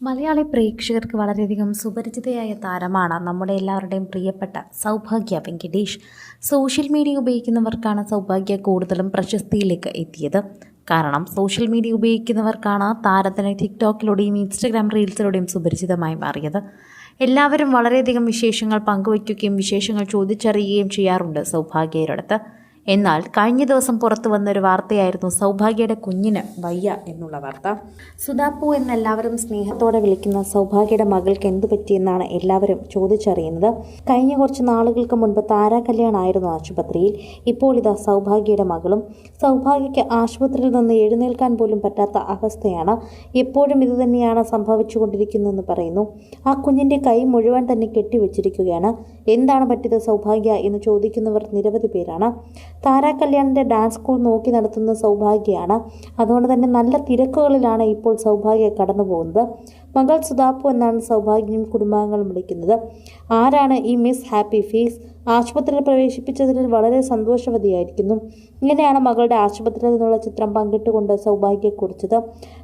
മലയാളി പ്രേക്ഷകർക്ക് വളരെയധികം സുപരിചിതയായ താരമാണ് നമ്മുടെ എല്ലാവരുടെയും പ്രിയപ്പെട്ട സൗഭാഗ്യ വെങ്കിടേഷ്. സോഷ്യൽ മീഡിയ ഉപയോഗിക്കുന്നവർക്കാണ് സൗഭാഗ്യ കൂടുതലും പ്രശസ്തിയിലേക്ക് എത്തിയത്. കാരണം സോഷ്യൽ മീഡിയ ഉപയോഗിക്കുന്നവർക്കാണ് താരത്തിന് ടിക്ടോക്കിലൂടെയും ഇൻസ്റ്റഗ്രാം റീൽസിലൂടെയും സുപരിചിതമായി മാറിയത്. എല്ലാവരും വളരെയധികം വിശേഷങ്ങൾ പങ്കുവയ്ക്കുകയും വിശേഷങ്ങൾ ചോദിച്ചറിയുകയും ചെയ്യാറുണ്ട് സൗഭാഗ്യയുടെ അടുത്ത്. എന്നാൽ കഴിഞ്ഞ ദിവസം പുറത്തു വന്നൊരു വാർത്തയായിരുന്നു സൗഭാഗ്യയുടെ കുഞ്ഞിന് വയ്യ എന്നുള്ള വാർത്ത. സുധാപ്പു എന്ന് എല്ലാവരും സ്നേഹത്തോടെ വിളിക്കുന്ന സൗഭാഗ്യയുടെ മകൾക്ക് എന്തു പറ്റിയെന്നാണ് എല്ലാവരും ചോദിച്ചറിയുന്നത്. കഴിഞ്ഞ കുറച്ച് നാളുകൾക്ക് മുൻപ് താരാ കല്യാണായിരുന്നു ആശുപത്രിയിൽ. ഇപ്പോൾ ഇതാ സൗഭാഗ്യയുടെ മകളും. സൗഭാഗ്യയ്ക്ക് ആശുപത്രിയിൽ നിന്ന് എഴുന്നേൽക്കാൻ പോലും പറ്റാത്ത അവസ്ഥയാണ്. എപ്പോഴും ഇത് തന്നെയാണ് സംഭവിച്ചുകൊണ്ടിരിക്കുന്നതെന്ന് പറയുന്നു. ആ കുഞ്ഞിന്റെ കൈ മുഴുവൻ തന്നെ കെട്ടിവെച്ചിരിക്കുകയാണ്. എന്താണ് പറ്റിയത് സൗഭാഗ്യ എന്ന് ചോദിക്കുന്നവർ നിരവധി പേരാണ്. താരാ കല്യാണിന്റെ ഡാൻസ് സ്കൂൾ നോക്കി നടത്തുന്ന സൗഭാഗ്യയാണ് അതുകൊണ്ട് തന്നെ നല്ല തിരക്കുകളിലാണ് ഇപ്പോൾ സൗഭാഗ്യ കടന്നു പോകുന്നത്. മകൾ സുധാപ്പു എന്നാണ് സൗഭാഗ്യം കുടുംബാംഗങ്ങളും വിളിക്കുന്നത്. ആരാണ് ഈ മിസ് ഹാപ്പി ഫേസ് ആശുപത്രിയിൽ പ്രവേശിപ്പിച്ചതിൽ വളരെ സന്തോഷവതിയായിരിക്കുന്നു. ഇങ്ങനെയാണ് മകളുടെ ആശുപത്രിയിൽ നിന്നുള്ള ചിത്രം പങ്കിട്ടുകൊണ്ട് സൗഭാഗ്യ കുറിച്ചത്.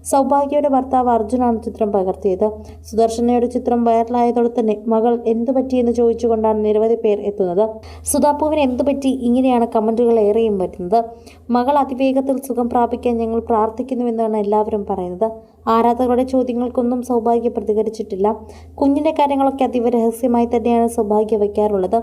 സൗഭാഗ്യയുടെ ഭർത്താവ് അർജുനാണ് ചിത്രം പകർത്തിയത്. സുദർശനയുടെ ചിത്രം വൈറലായതോടെ തന്നെ മകൾ എന്തു പറ്റിയെന്ന് ചോദിച്ചുകൊണ്ടാണ് നിരവധി പേർ എത്തുന്നത്. സുധാപ്പുവിന് എന്തു പറ്റി? ഇങ്ങനെയാണ് കമന്റുകൾ ഏറെയും വരുന്നത്. മകൾ അതിവേഗത്തിൽ സുഖം പ്രാപിക്കാൻ ഞങ്ങൾ പ്രാർത്ഥിക്കുന്നുവെന്നാണ് എല്ലാവരും പറയുന്നത്. ആരാധകരുടെ ചോദ്യങ്ങൾക്കൊന്നും സൗഭാഗ്യ പ്രതികരിച്ചിട്ടില്ല. കുഞ്ഞിന്റെ കാര്യങ്ങളൊക്കെ അതീവ രഹസ്യമായി തന്നെയാണ് സൗഭാഗ്യ വയ്ക്കാറുള്ളത്.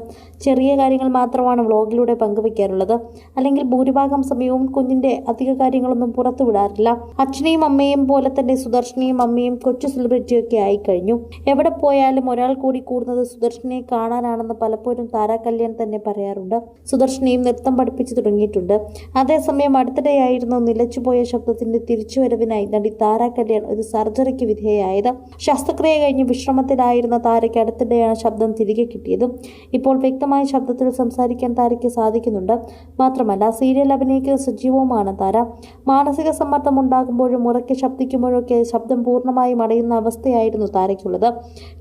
ചെറിയ കാര്യങ്ങൾ മാത്രമാണ് വ്ളോഗിലൂടെ പങ്കുവയ്ക്കാറുള്ളത്. അല്ലെങ്കിൽ ഭൂരിഭാഗം സമയവും കുഞ്ഞിന്റെ അധിക കാര്യങ്ങളൊന്നും പുറത്തുവിടാറില്ല അച്ഛനെയും അമ്മയും പോലെ തന്നെ സുദർശനെയും അമ്മയും കൊച്ചു സെലിബ്രിറ്റിയൊക്കെ ആയി കഴിഞ്ഞു എവിടെ പോയാലും ഒരാൾ കൂടി കൂടുന്നത് സുദർശനെ കാണാനാണെന്ന് പലപ്പോഴും താരാ കല്യാൺ തന്നെ പറയാറുണ്ട്. സുദർശനെയും നൃത്തം പഠിപ്പിച്ചു തുടങ്ങിയിട്ടുണ്ട്. അതേസമയം അടുത്തിടെയായിരുന്നു നിലച്ചുപോയ ശബ്ദത്തിന്റെ തിരിച്ചുവരവിനായി നടി താരാ കല്യാൺ ഒരു സർജറിക്ക് വിധേയായത് ശസ്ത്രക്രിയ കഴിഞ്ഞ് വിശ്രമത്തിലായിരുന്ന താരയ്ക്ക് അടുത്തിടെയാണ് ശബ്ദം തിരികെ കിട്ടിയത്. ഇപ്പോൾ വ്യക്തമായ ശബ്ദത്തിൽ സംസാരിക്കാൻ താരയ്ക്ക് സാധിക്കുന്നുണ്ട്. മാത്രമല്ല സീരിയൽ അഭിനയിക്കുന്ന സജീവവുമാണ് താര. മാനസിക സമ്മർദ്ദം ഉണ്ടാകുമ്പോഴും ഉറക്കെ ശബ്ദിക്കുമ്പോഴൊക്കെ ശബ്ദം പൂർണമായും അടയുന്ന അവസ്ഥയായിരുന്നു താരയ്ക്കുള്ളത്.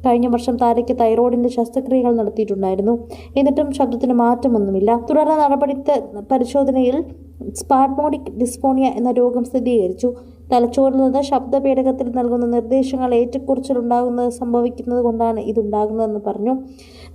കഴിഞ്ഞ വർഷം താരയ്ക്ക് തൈറോയിഡിന്റെ ശസ്ത്രക്രിയകൾ നടത്തിയിട്ടുണ്ടായിരുന്നു. എന്നിട്ടും ശബ്ദത്തിന് മാറ്റമൊന്നുമില്ല. തുടർന്ന് നടപടി പരിശോധനയിൽ സ്പാർട്മോഡിക് ഡിസ്ഫോണിയ എന്ന രോഗം സ്ഥിരീകരിച്ചു. തലച്ചോറിൽ നിന്ന് ശബ്ദപേടകത്തിൽ നൽകുന്ന നിർദ്ദേശങ്ങൾ ഏറ്റക്കുറിച്ചിലുണ്ടാകുന്നത് സംഭവിക്കുന്നത് കൊണ്ടാണ് ഇതുണ്ടാകുന്നതെന്ന് പറഞ്ഞു.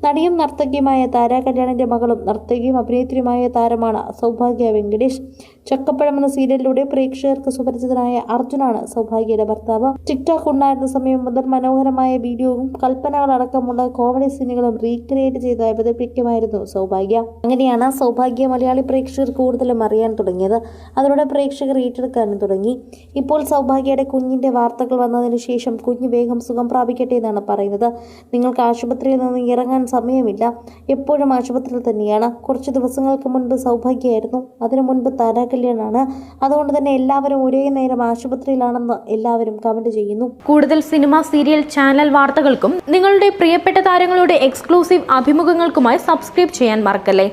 നടിയും നർത്തകിയുമായ താര കല്യാണിന്റെ മകളും നർത്തകിയും അഭിനേത്രിയുമായ താരമാണ് സൗഭാഗ്യ വെങ്കടേഷ്. ചക്കപ്പഴം എന്ന സീരിയലിലൂടെ പ്രേക്ഷകർക്ക് സുപരിചിതനായ അർജുനാണ് സൗഭാഗ്യയുടെ ഭർത്താവ്. ടിക്ടോക്ക് ഉണ്ടായിരുന്ന സമയം മുതൽ മനോഹരമായ വീഡിയോയും കൽപ്പനകളടക്കമുള്ള കോമഡി സീനുകളും റീക്രിയേറ്റ് ചെയ്ത് അവതരിപ്പിക്കുമായിരുന്നു സൗഭാഗ്യ. അങ്ങനെയാണ് സൗഭാഗ്യ മലയാളി പ്രേക്ഷകർ കൂടുതലും അറിയാൻ തുടങ്ങിയത്. അതിലൂടെ പ്രേക്ഷകർ ഏറ്റെടുക്കാനും തുടങ്ങി. ഇപ്പോൾ സൗഭാഗ്യയുടെ കുഞ്ഞിന്റെ വാർത്തകൾ വന്നതിന് ശേഷം കുഞ്ഞ് വേഗം സുഖം പ്രാപിക്കട്ടെ എന്നാണ് പറയുന്നത്. നിങ്ങൾക്ക് ആശുപത്രിയിൽ നിന്ന് ഇറങ്ങാൻ സമയമില്ല. എപ്പോഴും ആശുപത്രിയിൽ തന്നെയാണ്. കുറച്ച് ദിവസങ്ങൾക്ക് മുൻപ് സൗഭാഗ്യമായിരുന്നു. അതിനു മുൻപ് താരാ കല്യാണാണ് അതുകൊണ്ട് തന്നെ എല്ലാവരും ഒരേ നേരം ആശുപത്രിയിലാണെന്ന് എല്ലാവരും കമന്റ് ചെയ്യുന്നു. കൂടുതൽ സിനിമ സീരിയൽ ചാനൽ വാർത്തകൾക്കും നിങ്ങളുടെ പ്രിയപ്പെട്ട താരങ്ങളുടെ എക്സ്ക്ലൂസീവ് അഭിമുഖങ്ങൾക്കുമായി സബ്സ്ക്രൈബ് ചെയ്യാൻ മറക്കല്ലേ?